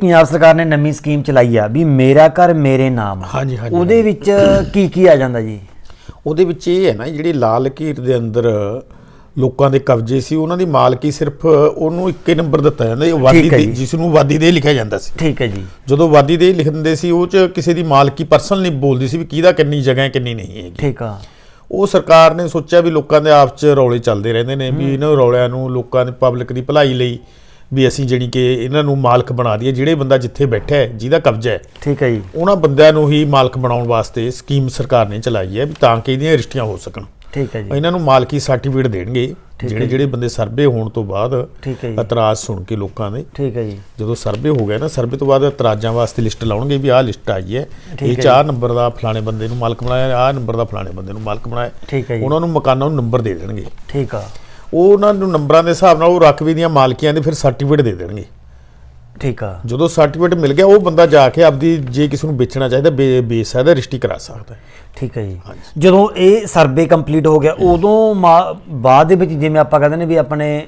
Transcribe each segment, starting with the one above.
ਪੰਜਾਬ ਸਰਕਾਰ ਨੇ ਨਵੀਂ ਸਕੀਮ ਚਲਾਈ ਆ ਵੀ ਮੇਰਾ ਘਰ ਮੇਰੇ ਨਾਮ ਹਾਂਜੀ ਹਾਂਜੀ ਉਹਦੇ ਵਿੱਚ ਕੀ ਕੀ ਆ ਜਾਂਦਾ ਜੀ? ਉਹਦੇ ਵਿੱਚ ਇਹ ਹੈ ਨਾ ਜਿਹੜੀ ਲਾਲ ਲਕੀਰ ਦੇ ਅੰਦਰ ਲੋਕਾਂ ਦੇ ਕਬਜ਼ੇ ਸੀ ਉਹਨਾਂ ਦੀ ਮਾਲਕੀ ਸਿਰਫ ਉਹਨੂੰ ਇੱਕੇ ਨੰਬਰ ਦਿੱਤਾ ਜਾਂਦਾ ਇਹ ਵਾਦੀ ਹੈ ਦੇ। ਜਿਸ ਨੂੰ ਵਾਦੀ ਦੇ ਲਿਖਿਆ ਜਾਂਦਾ ਸੀ। ਠੀਕ ਹੈ ਜੀ। ਜਦੋਂ ਵਾਦੀ ਦੇ ਲਿਖ ਦਿੰਦੇ ਸੀ ਉਹ ਚ ਕਿਸੇ ਦੀ ਮਾਲਕੀ ਪਰਸਨਲ ਨਹੀਂ ਬੋਲਦੀ ਸੀ ਵੀ ਕਿਹਦਾ ਕਿੰਨੀ ਜਗ੍ਹਾ ਹੈ ਕਿੰਨੀ ਨਹੀਂ ਹੈਗੀ। ਠੀਕ ਆ। ਉਹ ਸਰਕਾਰ ਨੇ ਸੋਚਿਆ ਵੀ ਲੋਕਾਂ ਦੇ ਆਪਸ ਚ ਰੌਲੇ ਚੱਲਦੇ ਰਹਿੰਦੇ ਨੇ ਵੀ ਇਹਨਾਂ ਰੌਲਿਆਂ ਨੂੰ ਲੋਕਾਂ ਦੇ ਪਬਲਿਕ ਦੀ ਭਲਾਈ ਲਈ ਵੀ ਅਸੀਂ ਜਿਹੜੀ ਕਿ ਇਹਨਾਂ ਨੂੰ ਮਾਲਕ ਬਣਾ ਦਈਏ ਜਿਹੜੇ ਬੰਦਾ ਜਿੱਥੇ ਬੈਠਾ ਹੈ ਜਿਹਦਾ ਕਬਜ਼ਾ ਹੈ। ਠੀਕ ਹੈ ਜੀ। ਉਹਨਾਂ ਬੰਦਿਆਂ ਨੂੰ ਹੀ ਮਾਲਕ ਬਣਾਉਣ ਵਾਸਤੇ ਸਕੀਮ ਸਰਕਾਰ ਨੇ ਚਲਾਈ ਹੈ ਵੀ ਤਾਂ ਕਿ ਇਹਦੀਆਂ ਰਜਿਸਟਰੀਆਂ ਹੋ ਸਕਣ। ਠੀਕ ਹੈ ਜੀ। ਇਹਨਾਂ ਨੂੰ ਮਾਲਕੀ ਸਰਟੀਫਿਕੇਟ ਦੇਣਗੇ। ਜਿਹੜੇ ਜਿਹੜੇ ਬੰਦੇ ਸਰਵੇ ਹੋਣ ਤੋਂ ਬਾਅਦ ਇਤਰਾਜ਼ ਸੁਣ ਕੇ ਲੋਕਾਂ ਦੇ ਠੀਕ ਹੈ ਜੀ। ਜਦੋਂ ਸਰਵੇ ਹੋ ਗਿਆ ਨਾ ਸਰਵੇ ਤੋਂ ਬਾਅਦ ਇਤਰਾਜ਼ਾਂ ਵਾਸਤੇ ਲਿਸਟ ਲਾਉਣਗੇ ਵੀ ਆਹ ਲਿਸਟ ਆਈ ਹੈ। ਇਹ ਚਾਰ ਨੰਬਰ ਦਾ ਫਲਾਣੇ ਬੰਦੇ ਨੂੰ ਮਾਲਕ ਬਣਾਇਆ ਆਹ ਨੰਬਰ ਦਾ ਫਲਾਣੇ ਬੰਦੇ ਨੂੰ ਮਾਲਕ ਬਣਾਇਆ। ਠੀਕ ਹੈ ਜੀ। ਉਹਨਾਂ ਨੂੰ ਮਕਾਨਾਂ ਨੂੰ ਨੰਬਰ ਦੇ ਦੇਣਗੇ। ਠੀਕ ਆ। ਉਹ ਉਹਨਾਂ ਨੂੰ ਨੰਬਰਾਂ ਦੇ ਹਿਸਾਬ ਨਾਲ ਉਹ ਰਕਬੇ ਦੀਆਂ ਮਾਲਕੀਆਂ ਦੇ ਫਿਰ ਸਰਟੀਫਿਕੇਟ ਦੇ ਦੇਣਗੇ। ਠੀਕ ਆ। ਜਦੋਂ ਸਰਟੀਫਿਕੇਟ ਮਿਲ ਗਿਆ ਉਹ ਬੰਦਾ ਜਾ ਕੇ ਆਪਦੀ ਜੇ ਕਿਸੇ ਨੂੰ ਵੇਚਣਾ ਚਾਹੀਦਾ ਵੇਚ ਸਕਦਾ ਰਜਿਸਟਰੀ ਕਰਾ ਸਕਦਾ ਹੈ। ਠੀਕ ਹੈ ਜੀ। ਜਦੋਂ ਇਹ ਸਰਵੇ ਕੰਪਲੀਟ ਹੋ ਗਿਆ ਉਦੋਂ ਬਾਅਦ ਦੇ ਵਿੱਚ ਜਿਵੇਂ ਆਪਾਂ ਕਹਿੰਦੇ ਨੇ ਵੀ ਆਪਣੇ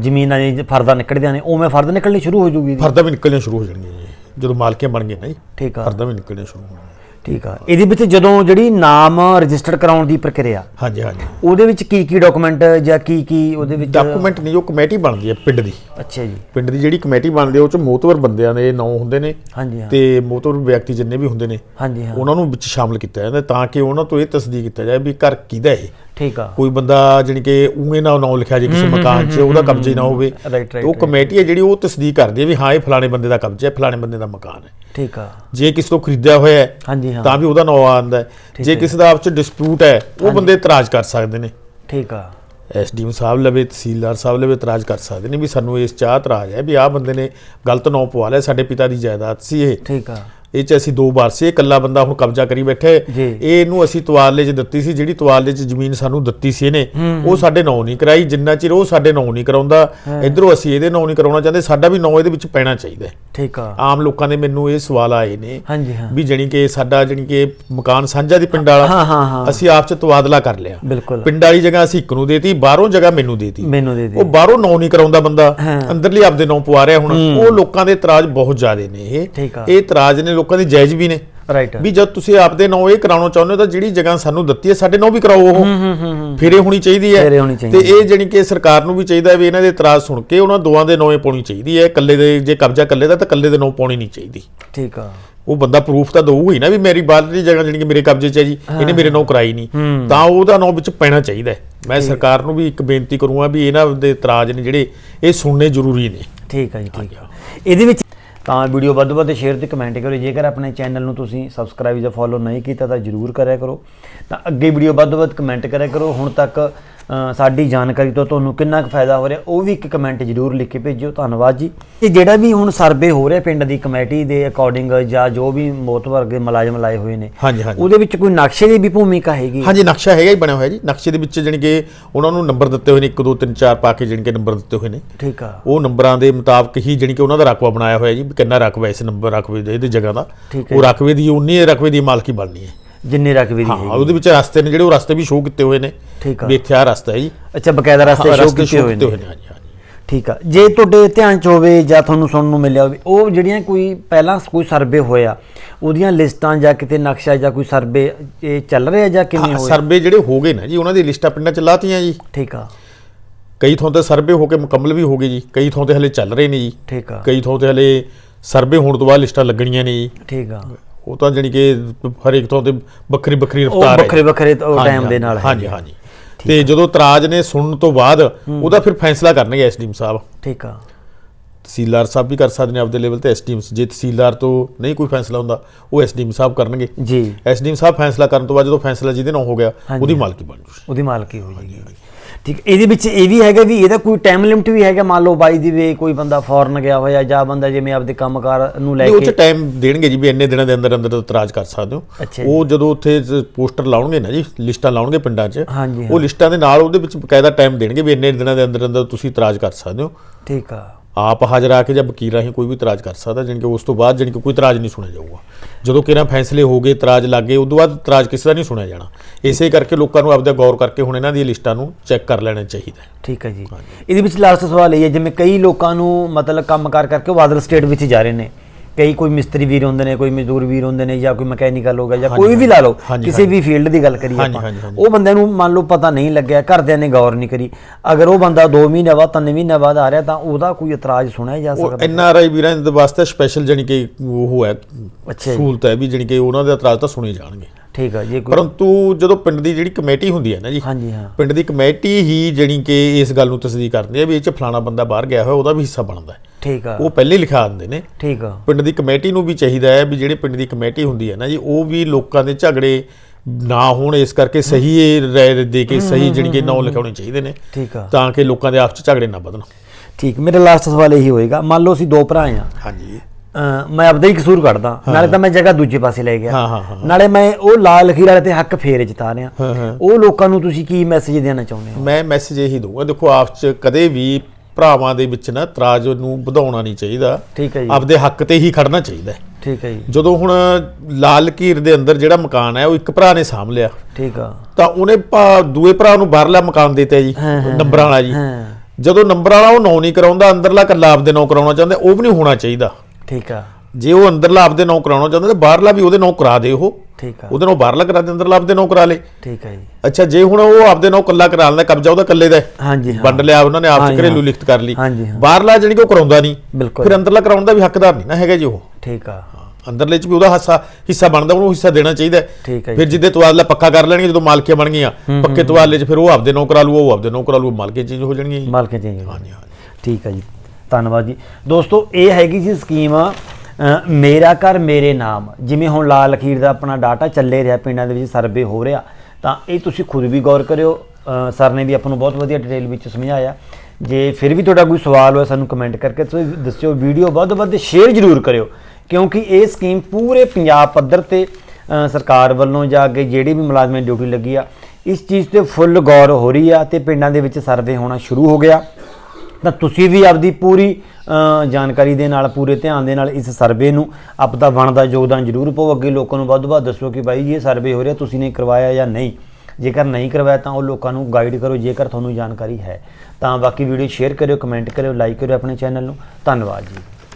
ਜ਼ਮੀਨਾਂ ਦੇ ਫਰਦਾ ਨਿਕਲਦੀਆਂ ਨੇ ਉਵੇਂ ਫਰਦ ਨਿਕਲਣੀ ਸ਼ੁਰੂ ਹੋ ਜੂਗੀ ਫਰਦਾ ਵੀ ਨਿਕਲਣੀਆਂ ਸ਼ੁਰੂ ਹੋ ਜਾਣਗੀਆਂ ਜੀ। ਜਦੋਂ ਮਾਲਕੀਆਂ ਬਣ ਗਏ ਨਾ ਜੀ ਠੀਕ ਆ। ਫਰਦਾ ਵੀ ਨਿਕਲਣੀਆਂ ਸ਼ੁਰੂ ਹੋਣਗੀਆਂ ਠੀਕ ਆ। ਇਹਦੇ ਵਿੱਚ ਜਦੋਂ ਜਿਹੜੀ ਨਾਮ ਰਜਿਸਟਰ ਕਰਾਉਣ ਦੀ ਪ੍ਰਕਿਰਿਆ ਹਾਂਜੀ ਹਾਂਜੀ। ਉਹਦੇ ਵਿੱਚ ਕੀ ਕੀ ਡਾਕੂਮੈਂਟ ਜਾਂ ਕੀ ਕੀ ਉਹਦੇ ਵਿੱਚ ਡਾਕੂਮੈਂਟ ਨਹੀਂ ਉਹ ਕਮੇਟੀ ਬਣਦੀ ਹੈ ਪਿੰਡ ਦੀ। ਅੱਛਾ ਜੀ। ਪਿੰਡ ਦੀ ਜਿਹੜੀ ਕਮੇਟੀ ਬਣਦੀ ਹੈ ਉਹ ਚ ਮੋਤਵਰ ਬੰਦਿਆਂ ਦੇ ਨਾਂ ਹੁੰਦੇ ਨੇ ਹਾਂਜੀ ਹਾਂ। ਤੇ ਮੋਤਵਰ ਵਿਅਕਤੀ ਜਿੰਨੇ ਵੀ ਹੁੰਦੇ ਨੇ ਹਾਂਜੀ ਹਾਂ। ਉਹਨਾਂ ਨੂੰ ਵਿੱਚ ਸ਼ਾਮਲ ਕੀਤਾ ਜਾਂਦਾ ਤਾਂ ਕਿ ਉਹਨਾਂ ਤੋਂ ਇਹ ਤਸਦੀਕ ਕੀਤਾ ਜਾਏ ਵੀ ਘਰ ਕਿਹਦਾ ਇਹ। ਠੀਕ ਆ। ਕੋਈ ਬੰਦਾ ਜਾਣੀ ਕਿ ਉਵੇਂ ਨਾ ਨਾਂ ਲਿਖਿਆ ਜੇ ਕਿਸੇ ਮਕਾਨ 'ਚ ਉਹਦਾ ਕਬਜ਼ਾ ਹੀ। ਨਾ ਹੋਵੇ ਉਹ ਕਮੇਟੀ ਹੈ ਜਿਹੜੀ ਉਹ ਤਸਦੀਕ ਕਰਦੀ ਹੈ ਵੀ ਹਾਂ ਇਹ ਫਲਾਣੇ ਬੰਦੇ ਦਾ ਕਬਜ਼ਾ ਹੈ ਫਲਾਣੇ ਬੰਦੇ ਦਾ ਮਕਾਨ ਹੈ। ਠੀਕ ਆ। ਜੇ ਕਿਸੇ ਤੋਂ ਖਰੀਦਿਆ ਹੋਇਆ ਹੈ ਹਾਂਜੀ ਹਾਂ। ਤਾਂ ਵੀ ਉਹਦਾ ਨਾਂ ਆਉਂਦਾ ਹੈ। ਜੇ ਕਿਸੇ ਦਾ ਆਪਸ 'ਚ ਡਿਸਪਿਊਟ ਹੈ ਉਹ ਬੰਦੇ ਇਤਰਾਜ਼ ਕਰ ਸਕਦੇ ਨੇ। ਠੀਕ ਆ। ਐਸਡੀਐਮ ਸਾਹਿਬ ਲਵੇ ਤਹਿਸੀਲਦਾਰ ਸਾਹਿਬ ਲਵੇ ਇਤਰਾਜ਼ ਕਰ ਸਕਦੇ ਨੇ ਵੀ ਸਾਨੂੰ ਇਸ ਚਾਹ ਇਤਰਾਜ਼ ਹੈ ਵੀ ਆਹ ਬੰਦੇ ਨੇ ਗਲਤ ਨਾਂ ਪਵਾ ਲਿਆ ਸਾਡੇ ਪਿਤਾ ਦੀ ਜਾਇਦਾਦ ਸੀ ਇਹ। ਠੀਕ ਆ। ਇਹ ਚ ਅਸੀਂ ਦੋ ਵਾਰ ਸੀ ਇਹ ਇਕੱਲਾ ਬੰਦਾ ਹੁਣ ਕਬਜ਼ਾ ਕਰੀ ਬੈਠਾ ਹੈ। ਇਹ ਇਹਨੂੰ ਅਸੀਂ ਤਵਾਲੇ 'ਚ ਦਿੱਤੀ ਸੀ ਜਿਹੜੀ ਤਵਾਲੇ 'ਚ ਜ਼ਮੀਨ ਸਾਨੂੰ ਦਿੱਤੀ ਸੀ ਇਹਨੇ। ਉਹ ਸਾਡੇ ਨਾਂ ਨਹੀਂ ਕਰਾਈ ਜਿੰਨਾ ਚਿਰ ਉਹ ਸਾਡੇ ਨਾਂ ਨਹੀਂ ਕਰਾਉਂਦਾ ਇਧਰੋਂ ਅਸੀਂ ਇਹਦੇ ਨਾਂ ਨਹੀਂ ਕਰਾਉਣਾ ਚਾਹੁੰਦੇ ਸਾਡਾ ਵੀ ਨਾਂ ਇਹਦੇ ਵਿੱਚ ਪੈਣਾ ਚਾਹੀਦਾ। ਠੀਕ ਆ। ਆਮ ਲੋਕਾਂ ਦੇ ਮੈਨੂੰ ਇਹ ਸਵਾਲ ਆਏ ਨੇ ਹਾਂਜੀ ਹਾਂ। ਵੀ ਜਣੀ ਕਿ ਸਾਡਾ ਜਣੀ ਕਿ ਮਕਾਨ ਸਾਂਝਾ ਦੀ ਪਿੰਡ ਵਾਲਾ ਅਸੀਂ ਆਪ 'ਚ ਤਬਾਦਲਾ ਕਰ ਲਿਆ। ਬਿਲਕੁਲ। ਪਿੰਡ ਵਾਲੀ ਜਗ੍ਹਾ ਅਸੀਂ ਇੱਕ ਨੂੰ ਦੇਤੀ ਬਾਹਰੋਂ ਜਗ੍ਹਾ ਮੈਨੂੰ ਦੇਤੀ। ਮੈਨੂੰ ਦੇ ਉਹ ਬਾਹਰੋਂ ਨਾਂ ਨਹੀਂ ਕਰਾਉਂਦਾ ਬੰਦਾ। ਅੰਦਰਲੀ ਆਪਦੇ ਨਾਂ ਪਵਾ ਰਿਹਾ ਹੁਣ। ਉਹ ਲੋਕਾਂ ਦੇ ਇਤਰਾਜ਼ ਬਹੁਤ ਜ਼ਿਆਦੇ ਨੇ ਇਹ। ਇਹ ਇਤਰਾਜ਼ ਨੇ ਲੋਕਾਂ ਦੇ ਜਾਇਜ਼ ਵੀ ਨੇ। ਰਾਈਟ ਵੀ ਜਦ ਤੁਸੀਂ ਆਪਦੇ ਨਾਂ ਇਹ ਕਰਾਉਣਾ ਚਾਹੁੰਦੇ ਹੋ ਤਾਂ ਜਿਹੜੀ ਜਗ੍ਹਾ ਸਾਨੂੰ ਦਿੱਤੀ ਹੈ ਸਾਡੇ ਨਾਂ ਵੀ ਕਰਾਓ ਉਹ। ਫਿਰ ਇਹ ਹੋਣੀ ਚਾਹੀਦੀ ਹੈ। ਤੇ ਇਹ ਜਿਹੜੀ ਕਿ ਸਰਕਾਰ ਨੂੰ ਵੀ ਚਾਹੀਦਾ ਵੀ ਇਹਨਾਂ ਦੇ ਇਤਰਾਜ਼ ਸੁਣ ਕੇ ਉਹਨਾਂ ਦੋਵਾਂ ਦੇ ਨਾਂ ਪਾਉਣੀ ਚਾਹੀਦੀ ਹੈ। ਇਕੱਲੇ ਦੇ ਜੇ ਕਬਜ਼ਾ ਇਕੱਲੇ ਦਾ ਤਾਂ ਇਕੱਲੇ ਦੇ ਨਾਂ ਪਾਉਣੀ ਨਹੀਂ ਚਾਹੀਦੀ। ਠੀਕ ਆ। ਉਹ ਬੰਦਾ ਪ੍ਰੂਫ ਤਾਂ ਦਊਗਾ ਹੀ ਨਾ ਵੀ ਮੇਰੀ ਬਾਹਰਲੀ ਜਗ੍ਹਾ ਜਿਹੜੀ ਕਿ ਮੇਰੇ ਕਬਜ਼ੇ 'ਚ ਹੈ ਜੀ ਇਹਨੇ ਮੇਰੇ ਨਾਂ ਕਰਾਈ ਨਹੀਂ। ਤਾਂ ਉਹਦਾ ਨਾਂ ਵਿੱਚ ਪੈਣਾ ਚਾਹੀਦਾ ਹੈ। ਮੈਂ ਸਰਕਾਰ ਨੂੰ ਵੀ ਇੱਕ ਬੇਨਤੀ ਕਰੂੰਗਾ ਵੀ ਇਹਨਾਂ ਦੇ ਇਤਰਾਜ਼ ਨੇ ਜਿਹੜੇ ਇਹ ਸੁਣਨੇ ਜ਼ਰੂਰੀ ਨੇ। ਠੀਕ ਆ ਜੀ ਠੀਕ ਆ। ਇਹਦੇ ਵਿੱਚ ਤਾਂ ਵੀਡੀਓ ਵੱਧ ਤੋਂ ਵੱਧ ਸ਼ੇਅਰ ਤੇ ਕਮੈਂਟ ਕਰੋ ਜੇਕਰ ਆਪਣੇ ਚੈਨਲ ਨੂੰ ਤੁਸੀਂ ਸਬਸਕ੍ਰਾਈਬ ਜਾਂ ਫੋਲੋ ਨਹੀਂ ਕੀਤਾ ਤਾਂ ਜਰੂਰ ਕਰਿਆ ਕਰੋ। ਤਾਂ ਅੱਗੇ ਵੀਡੀਓ ਵੱਧ ਤੋਂ ਵੱਧ ਕਮੈਂਟ ਕਰਿਆ ਕਰੋ। ਹੁਣ ਤੱਕ ਸਾਡੀ ਜਾਣਕਾਰੀ ਤੋਂ ਤੁਹਾਨੂੰ ਕਿੰਨਾ ਕੁ ਫਾਇਦਾ ਹੋ ਰਿਹਾ ਉਹ ਵੀ ਇੱਕ ਕਮੈਂਟ ਜਰੂਰ ਲਿਖ ਕੇ ਭੇਜਿਓ ਧੰਨਵਾਦ ਜੀ। ਤੇ ਜਿਹੜਾ ਵੀ ਹੁਣ ਸਰਵੇ ਹੋ ਰਿਹਾ ਪਿੰਡ ਦੀ ਕਮੇਟੀ ਦੇ ਅਕੋਰਡਿੰਗ ਜਾਂ ਜੋ ਵੀ ਮੋਤਵਰ ਦੇ ਮੁਲਾਜ਼ਮ ਲਾਏ ਹੋਏ ਨੇ ਹਾਂਜੀ ਹਾਂਜੀ। ਉਹਦੇ ਵਿੱਚ ਕੋਈ ਨਕਸ਼ੇ ਦੀ ਵੀ ਭੂਮਿਕਾ ਹੈਗੀ? ਹਾਂਜੀ ਨਕਸ਼ਾ ਹੈਗਾ ਹੀ ਬਣਿਆ ਹੋਇਆ ਜੀ। ਨਕਸ਼ੇ ਦੇ ਵਿੱਚ ਜਾਣੀ ਕਿ ਉਹਨਾਂ ਨੂੰ ਨੰਬਰ ਦਿੱਤੇ ਹੋਏ ਨੇ 1 2 3 4 ਪਾ ਕੇ ਜਾਣੀ ਕਿ ਨੰਬਰ ਦਿੱਤੇ ਹੋਏ ਨੇ। ਠੀਕ ਆ। ਉਹ ਨੰਬਰਾਂ ਦੇ ਮੁਤਾਬਕ ਹੀ ਜਾਣੀ ਕਿ ਉਹਨਾਂ ਦਾ ਰਕਬਾ ਬਣਾਇਆ ਹੋਇਆ ਜੀ ਕਿੰਨਾ ਰਕਬਾ ਇਸ ਨੰਬਰ ਰਕਬੇ ਦੇ ਇਹਦੀ ਜਗ੍ਹਾ ਦਾ। ਉਹ ਰਕਬੇ ਦੀ ਉਨੀ ਰਕਬੇ ਦੀ ਮਾਲਕੀ ਬਣਨੀ ਹੈ। ਜਿੰਨੇ ਰਕਬੇ ਦੀ ਹਾਂ ਹੈਗੀ ਉਹਦੇ ਵਿੱਚ ਰਸਤੇ ਨੇ ਜਿਹੜੇ ਉਹ ਰਸਤੇ ਵੀ ਸ਼ੋਅ ਕੀਤੇ ਹੋਏ ਨੇ ਠੀਕ ਆ। ਵੀ ਇੱਥੇ ਆ ਰਸਤਾ ਹੈ ਜੀ। ਅੱਛਾ ਬਕਾਇਦਾ ਰਸਤੇ ਸ਼ੋਅ ਕੀਤੇ ਹੋਏ ਨੇ। ਹਾਂਜੀ ਹਾਂਜੀ। ਠੀਕ ਆ। ਜੇ ਤੁਹਾਡੇ ਧਿਆਨ ਚ ਹੋਵੇ ਜਾਂ ਤੁਹਾਨੂੰ ਸੁਣਨ ਨੂੰ ਮਿਲਿਆ ਹੋਵੇ ਉਹ ਜਿਹੜੀਆਂ ਕੋਈ ਪਹਿਲਾਂ ਕੋਈ ਸਰਵੇ ਹੋਇਆ ਉਹਦੀਆਂ ਲਿਸਟਾਂ ਜਾਂ ਕਿਤੇ ਨਕਸ਼ਾ ਜਾਂ ਕੋਈ ਸਰਵੇ ਇਹ ਚੱਲ ਰਿਹਾ ਜਾਂ ਕਿਵੇਂ ਹੋਇਆ? ਸਰਵੇ ਜਿਹੜੇ ਹੋ ਗਏ ਨਾ ਜੀ ਉਹਨਾਂ ਦੀ ਲਿਸਟਾਂ ਪਿੰਡਾਂ ਚ ਲਾਤੀਆਂ ਜੀ। ਠੀਕ ਆ। ਕਈ ਥਾਂ ਤੇ ਸਰਵੇ ਹੋ ਕੇ ਮੁਕੰਮਲ ਵੀ ਹੋ ਗਏ ਜੀ ਕਈ ਥਾਂ ਤੇ ਹਲੇ ਚੱਲ ਰਹੇ ਨੇ ਜੀ। ਠੀਕ ਆ। ਕਈ ਥਾਂ ਤੇ ਹਲੇ ਸਰਵੇ ਹੋਣ ਤੋਂ ਬਾਅਦ ਲਿਸਟਾਂ ਲੱਗਣੀਆਂ ਨੇ ਜੀ। ਠੀਕ ਆ। ਉਹ ਤਾਂ ਜਾਣੀ ਕਿ ਹਰੇਕ ਥਾਂ ਤੇ ਵੱਖਰੀ ਵੱਖਰੀ ਰਫਤਾਰ ਹੈ। ਵੱਖਰੇ ਵੱਖਰੇ ਟਾਈਮ ਦੇ ਨਾਲ ਹਾਂਜੀ। ਹਾਂਜੀ। ਤੇ ਜਦੋਂ ਤਰਾਜ ਨੇ ਸੁਣਨ ਤੋਂ ਬਾਅਦ ਉਹਦਾ ਫਿਰ ਫੈਸਲਾ ਕਰਨਗੇ ਐਸਡੀਐਮ ਸਾਹਿਬ। ਠੀਕ ਆ। ਤਹਿਸੀਲਦਾਰ ਸਾਹਿਬ ਵੀ ਕਰ ਸਕਦੇ ਨੇ ਆਪਦੇ ਲੈਵਲ ਤੇ ਐਸਡੀਐਮ ਜੇ ਤਹਿਸੀਲਦਾਰ ਤੋਂ ਨਹੀਂ ਕੋਈ ਫੈਸਲਾ ਹੁੰਦਾ ਉਹ ਐਸਡੀਐਮ ਸਾਹਿਬ ਕਰਨਗੇ। ਜੀ। ਐਸਡੀਐਮ ਸਾਹਿਬ ਫੈਸਲਾ ਕਰਨ ਤੋਂ ਬਾਅਦ ਜਦੋਂ ਫੈਸਲਾ ਜਿਹਦੇ ਨਾਲ ਹੋ ਗਿਆ। ਉਹਦੀ ਮਾਲਕੀ ਬਣ ਜੂ ਉਹਦੀ ਮਾਲਕੀ ਹੋ ਜਾਏਗੀ ਠੀਕ ਇਹਦੇ ਵਿੱਚ ਇਹ ਵੀ ਹੈਗਾ ਵੀ ਇਹਦਾ ਕੋਈ ਟਾਈਮ ਲਿਮਟ ਵੀ ਹੈਗਾ ਮੰਨ ਲਓ ਬਾਈ ਦੀ ਵੇ ਕੋਈ ਬੰਦਾ ਫੋਰਨ ਗਿਆ ਹੋਇਆ ਜਾਂ ਬੰਦਾ ਜਿਵੇਂ ਆਪਦੇ ਕੰਮਕਾਰ ਨੂੰ ਲੈ ਨਹੀਂ ਉਹ ਚ ਕੇ ਟਾਈਮ ਦੇਣਗੇ ਜੀ ਵੀ ਇੰਨੇ ਦਿਨਾਂ ਦੇ ਅੰਦਰ ਅੰਦਰ ਇਤਰਾਜ਼ ਕਰ ਸਕਦੇ ਹੋ। ਉਹ ਜਦੋਂ ਉੱਥੇ ਪੋਸਟਰ ਲਾਉਣਗੇ ਨਾ ਜੀ ਲਿਸਟਾਂ ਲਾਉਣਗੇ ਪਿੰਡਾਂ 'ਚ ਉਹ ਲਿਸਟਾਂ ਦੇ ਨਾਲ ਉਹਦੇ ਵਿੱਚ ਬਕਾਇਦਾ ਟਾਈਮ ਦੇਣਗੇ ਵੀ ਇੰਨੇ ਦਿਨਾਂ ਦੇ ਅੰਦਰ ਅੰਦਰ ਤੁਸੀਂ ਇਤਰਾਜ਼ ਕਰ ਸਕਦੇ ਹੋ। ਠੀਕ ਆ। ਆਪ ਹਾਜ਼ਰ ਆ ਕੇ ਜਾਂ ਵਕੀਲ ਰਾਹੀਂ ਕੋਈ ਵੀ ਇਤਰਾਜ਼ ਕਰ ਸਕਦਾ ਜਾਣੀ ਕਿ ਉਸ ਤੋਂ ਬਾਅਦ ਜਾਣੀ ਕਿ ਕੋਈ ਇਤਰਾਜ਼ ਨਹੀਂ ਸੁਣਿਆ ਜਾਊਗਾ। ਜਦੋਂ ਕਿਹੜਾ ਫੈਸਲੇ ਹੋ ਗਏ ਇਤਰਾਜ਼ ਲੱਗ ਗਏ ਉਸ ਤੋਂ ਬਾਅਦ ਇਤਰਾਜ਼ ਕਿਸੇ ਦਾ ਨਹੀਂ ਸੁਣਿਆ ਜਾਣਾ। ਇਸੇ ਕਰਕੇ ਲੋਕਾਂ ਨੂੰ ਆਪਦਾ ਗੌਰ ਕਰਕੇ ਹੁਣ ਇਹਨਾਂ ਦੀ ਲਿਸਟਾਂ ਨੂੰ ਚੈੱਕ ਕਰ ਲੈਣਾ ਚਾਹੀਦਾ ਹੈ। ਠੀਕ ਹੈ ਜੀ। ਇਹਦੇ ਵਿੱਚ ਲਾਸਟ ਸਵਾਲ ਇਹ ਹੈ ਜਿਵੇਂ ਕਈ ਲੋਕਾਂ ਨੂੰ ਮਤਲਬ ਕੰਮ ਕਾਰ ਕਰਕੇ ਉਹ ਅਦਰ ਸਟੇਟ ਵਿੱਚ ਜਾ ਰਹੇ ਨੇ। ਕਈ ਕੋਈ ਮਿਸਤਰੀ ਵੀਰ ਹੁੰਦੇ ਨੇ ਕੋਈ ਮਜ਼ਦੂਰ ਵੀਰ ਹੁੰਦੇ ਨੇ ਜਾਂ ਕੋਈ ਮਕੈਨੀਕਲ ਹੋ ਗਿਆ ਜਾਂ ਕੋਈ ਵੀ ਲਾ ਲਓ ਕਿਸੇ ਵੀ ਫੀਲਡ ਦੀ ਗੱਲ ਕਰੀਏ ਆਪਾਂ। ਉਹ ਬੰਦੇ ਨੂੰ ਮੰਨ ਲਓ ਪਤਾ ਨਹੀਂ ਲੱਗਿਆ ਘਰਦਿਆਂ ਨੇ ਗੌਰ ਨਹੀਂ ਕਰੀ। ਅਗਰ ਉਹ ਬੰਦਾ 2 ਮਹੀਨੇ ਬਾਅਦ 3 ਮਹੀਨੇ ਬਾਅਦ ਆ ਰਿਹਾ ਤਾਂ ਉਹਦਾ ਕੋਈ ਇਤਰਾਜ਼ ਸੁਣਿਆ ਜਾ ਸਕਦਾ ਐਨ ਆਰ ਆਈ ਵੀਰਾਂ ਦੇ ਵਾਸਤੇ ਸਪੈਸ਼ਲ ਜਾਣੀ ਕਿ ਉਹ ਹੈ ਅੱਛਾ ਸਹੂਲਤ ਹੈ ਵੀ ਜਾਣੀ ਕਿ ਉਹਨਾਂ ਦੇ ਇਤਰਾਜ਼ ਤਾਂ ਸੁਣੇ ਜਾਣਗੇ। ਠੀਕ ਹੈ ਜੀ ਪਰੰਤੂ ਜਦੋਂ ਪਿੰਡ ਦੀ ਜਿਹੜੀ ਕਮੇਟੀ ਹੁੰਦੀ ਹੈ ਨਾ ਜੀ ਹਾਂਜੀ ਹਾਂ। ਪਿੰਡ ਦੀ ਕਮੇਟੀ ਹੀ ਜਿਹੜੀ ਕਿ ਇਸ ਗੱਲ ਨੂੰ ਤਸਦੀਕ ਕਰਦੀ ਹੈ ਵੀ ਇਹ ਚ ਫਲਾਣਾ ਬੰਦਾ ਬਾਹਰ ਗਿਆ ਹੋਇਆ ਉਹਦਾ ਵੀ ਹਿੱਸਾ ਬਣਦਾ ਹੈ। ਠੀਕ ਆ। ਉਹ ਪਹਿਲੇ ਹੀ ਲਿਖਾ ਦਿੰਦੇ ਨੇ। ਠੀਕ ਆ। ਪਿੰਡ ਦੀ ਕਮੇਟੀ ਨੂੰ ਵੀ ਚਾਹੀਦਾ ਹੈ ਵੀ ਜਿਹੜੇ ਪਿੰਡ ਦੀ ਕਮੇਟੀ ਹੁੰਦੀ ਹੈ ਨਾ ਜੀ ਉਹ ਵੀ ਲੋਕਾਂ ਦੇ ਝਗੜੇ ਨਾ ਹੋਣ ਇਸ ਕਰਕੇ ਸਹੀ ਇਹ ਰਾਏ ਦੇ ਕੇ ਸਹੀ ਜਿਹੜੀ ਕਿ ਨਾਂ ਲਿਖਾਉਣੇ ਚਾਹੀਦੇ ਨੇ ਠੀਕ ਆ। ਤਾਂ ਕਿ ਲੋਕਾਂ ਦੇ ਆਪਸ ਚ ਝਗੜੇ ਨਾ ਵਧਣ। ਠੀਕ ਮੇਰਾ ਲਾਸਟ ਸਵਾਲ ਇਹੀ ਹੋਏਗਾ। ਮੰਨ ਲਓ ਅਸੀਂ ਦੋ ਭਰਾ ਆ ਹਾਂਜੀ। ਮੈਂ ਆਪਦਾ ਹੀ ਕਸੂਰ ਕੱਢਦਾ। ਨਾਲੇ ਤਾਂ ਮੈਂ ਜਗ੍ਹਾ ਦੂਜੇ ਪਾਸੇ ਲੈ ਗਿਆ। ਨਾਲੇ ਮੈਂ ਉਹ ਲਾਲ ਲਖੀਰ ਵਾਲੇ ਤੇ ਹੱਕ ਫੇਰ ਜਿਤਾ ਰਿਹਾ। ਉਹ ਲੋਕਾਂ ਨੂੰ ਤੁਸੀਂ ਕੀ ਮੈਸੇਜ ਦੇਣਾ ਚਾਹੁੰਦੇ ਹੋ? ਮੈਂ ਮੈਸੇਜ ਇਹੀ ਦਊਂਗਾ। ਦੇਖੋ ਆਪਸ ਚ ਕਦੇ ਵੀ ਭਰਾਵਾਂ ਦੇ ਵਿੱਚ ਨਾ ਤਰਾਜ ਨੂੰ ਵਧਾਉਣਾ ਨਹੀਂ ਚਾਹੀਦਾ। ਠੀਕ ਹੈ ਜੀ। ਆਪਦੇ ਹੱਕ ਤੇ ਹੀ ਖੜਨਾ ਚਾਹੀਦਾ। ਠੀਕ ਹੈ ਜੀ। ਜਦੋਂ ਹੁਣ ਲਾਲ ਕੀਰ ਦੇ ਅੰਦਰ ਜਿਹੜਾ ਮਕਾਨ ਹੈ ਉਹ ਇੱਕ ਭਰਾ ਨੇ ਸਾਂਭ ਲਿਆ। ਠੀਕ ਆ। ਤਾਂ ਉਹਨੇ ਦੂਏ ਭਰਾ ਨੂੰ ਬਾਹਰਲਾ ਮਕਾਨ ਦਿੱਤਾ ਜੀ ਨੰਬਰਾਂ ਵਾਲਾ ਜੀ। ਜਦੋਂ ਨੰਬਰ ਵਾਲਾ ਉਹ ਨਾਂ ਨਹੀਂ ਕਰਾਉਂਦਾ ਅੰਦਰਲਾ ਕੱਲਾ ਆਪਦੇ ਨਾਂ ਕਰਾਉਣਾ ਚਾਹੁੰਦਾ ਉਹ ਵੀ ਨਹੀਂ ਹੋਣਾ ਚਾਹੀਦਾ। ਠੀਕ ਆ। ਜੇ ਉਹ ਅੰਦਰਲਾ ਆਪਦੇ ਨਾਂ ਕਰਾਉਣਾ ਚਾਹੁੰਦਾ ਤਾਂ ਬਾਹਰਲਾ ਵੀ ਉਹਦੇ ਨਾਂ ਕਰਾ ਦੇ ਉਹ। ਠੀਕ ਆ। ਉਹਦੇ ਨਾਂ ਬਾਹਰਲਾ ਕਰਾ ਦੇ ਅੰਦਰਲਾ ਆਪਦੇ ਨਾਂ ਕਰਾ ਲੇ। ਠੀਕ ਹੈ ਜੀ। ਅੱਛਾ ਜੇ ਹੁਣ ਉਹ ਆਪਦੇ ਨਾਂ ਕੱਲਾ ਕਰਾ ਲੈਂਦਾ ਕਬਜ਼ਾ ਉਹਦਾ ਕੱਲੇ ਦਾ। ਹਾਂਜੀ ਹਾਂ। ਵੰਡ ਲਿਆ ਉਹਨਾਂ ਨੇ ਆਪ ਚ ਘਰੇਲੂ। ਲਿਖਤ ਕਰ ਲਈ। ਬਾਹਰਲਾ ਜਾਣੀ ਕਿ ਉਹ ਕਰਾਉਂਦਾ ਨਹੀਂ। ਫਿਰ ਅੰਦਰਲਾ ਕਰਾਉਣ ਦਾ ਵੀ ਹੱਕਦਾਰ ਨਹੀਂ ਨਾ ਹੈਗਾ ਜੀ ਉਹ। ਠੀਕ ਆ। ਅੰਦਰਲੇ ਚ ਵੀ ਉਹਦਾ ਹਿੱਸਾ ਹਿੱਸਾ ਬਣਦਾ ਉਹਨੂੰ ਹਿੱਸਾ ਦੇਣਾ ਚਾਹੀਦਾ। ਠੀਕ ਹੈ ਜੀ। ਫਿਰ ਜਿੱਦੇ ਤਵਾਦਲਾ ਪੱਕਾ ਕਰ ਲੈਣਗੇ ਜਦੋਂ ਮਾਲਕੀਆਂ ਬਣ ਗਈਆਂ ਪੱਕੇ ਤਵਾਦਲੇ 'ਚ ਫਿਰ ਉਹ ਆਪਦੇ ਨਾਂ ਕਰਾ ਲੂ ਉਹ ਆਪਦੇ ਨਾਂ ਕਰਾ ਲੂ ਮਾਲਕੇ ਚੇਂਜ ਹੋ ਜਾਣਗੀਆਂ। ਮਾਲਕੇ ਚੇਂਜ ਹਾਂਜੀ ਹਾਂਜੀ। ਠੀਕ ਹੈ ਜੀ। ਧੰਨਵਾਦ ਜੀ। ਦੋਸਤੋ ਇਹ ਹੈਗੀ ਜੀ ਸਕੀਮ ਅ, ਮੇਰਾ ਘਰ ਮੇਰੇ ਨਾਮ। ਜਿਵੇਂ ਹੁਣ ਲਾਲ ਲਖੀਰ ਦਾ ਆਪਣਾ ਡਾਟਾ ਚੱਲੇ ਰਿਹਾ, ਪਿੰਡਾਂ ਦੇ ਵਿੱਚ ਸਰਵੇ ਹੋ ਰਿਹਾ, ਤਾਂ ਇਹ ਤੁਸੀਂ ਖੁਦ ਵੀ ਗੌਰ ਕਰਿਓ। ਸਰ ਨੇ ਵੀ ਆਪਾਂ ਨੂੰ ਬਹੁਤ ਵਧੀਆ ਡਿਟੇਲ ਵਿੱਚ ਸਮਝਾਇਆ। ਜੇ ਫਿਰ ਵੀ ਤੁਹਾਡਾ ਕੋਈ ਸਵਾਲ ਹੋਇਆ, ਸਾਨੂੰ ਕਮੈਂਟ ਕਰਕੇ ਤੁਸੀਂ ਦੱਸਿਓ। ਵੀਡੀਓ ਵੱਧ ਵੱਧ ਸ਼ੇਅਰ ਜ਼ਰੂਰ ਕਰਿਓ, ਕਿਉਂਕਿ ਇਹ ਸਕੀਮ ਪੂਰੇ ਪੰਜਾਬ ਪੱਧਰ ਤੇ ਸਰਕਾਰ ਵੱਲੋਂ ਜਾਂ ਅੱਗੇ ਜਿਹੜੀ ਵੀ ਮੁਲਾਜ਼ਮਾਂ ਦੀ ਡਿਊਟੀ ਲੱਗੀ ਆ, ਇਸ ਚੀਜ਼ ਤੇ ਫੁੱਲ ਗੌਰ ਹੋ ਰਹੀ ਆ ਤੇ ਪਿੰਡਾਂ ਦੇ ਵਿੱਚ ਸਰਵੇ ਹੋਣਾ ਸ਼ੁਰੂ ਹੋ ਗਿਆ। ਤਾਂ ਤੁਸੀਂ ਵੀ ਆਪਦੀ ਪੂਰੀ ਜਾਣਕਾਰੀ ਦੇ ਨਾਲ, ਪੂਰੇ ਧਿਆਨ ਦੇ ਨਾਲ ਇਸ ਸਰਵੇ ਨੂੰ ਆਪਦਾ ਬਣਦਾ ਯੋਗਦਾਨ ਜ਼ਰੂਰ ਪਾਓ। ਅੱਗੇ ਲੋਕਾਂ ਨੂੰ ਵੱਧ ਤੋਂ ਵੱਧ ਦੱਸੋ ਕਿ ਬਾਈ ਜੀ ਇਹ ਸਰਵੇ ਹੋ ਰਿਹਾ, ਤੁਸੀਂ ਨੇ ਕਰਵਾਇਆ ਜਾਂ ਨਹੀਂ। ਜੇਕਰ ਨਹੀਂ ਕਰਵਾਇਆ ਤਾਂ ਉਹ ਲੋਕਾਂ ਨੂੰ ਗਾਈਡ ਕਰੋ, ਜੇਕਰ ਤੁਹਾਨੂੰ ਜਾਣਕਾਰੀ ਹੈ। ਤਾਂ ਬਾਕੀ ਵੀਡੀਓ ਸ਼ੇਅਰ ਕਰਿਓ ਕਮੈਂਟ ਕਰਿਓ ਲਾਈਕ ਕਰਿਓ ਆਪਣੇ ਚੈਨਲ ਨੂੰ। ਧੰਨਵਾਦ ਜੀ।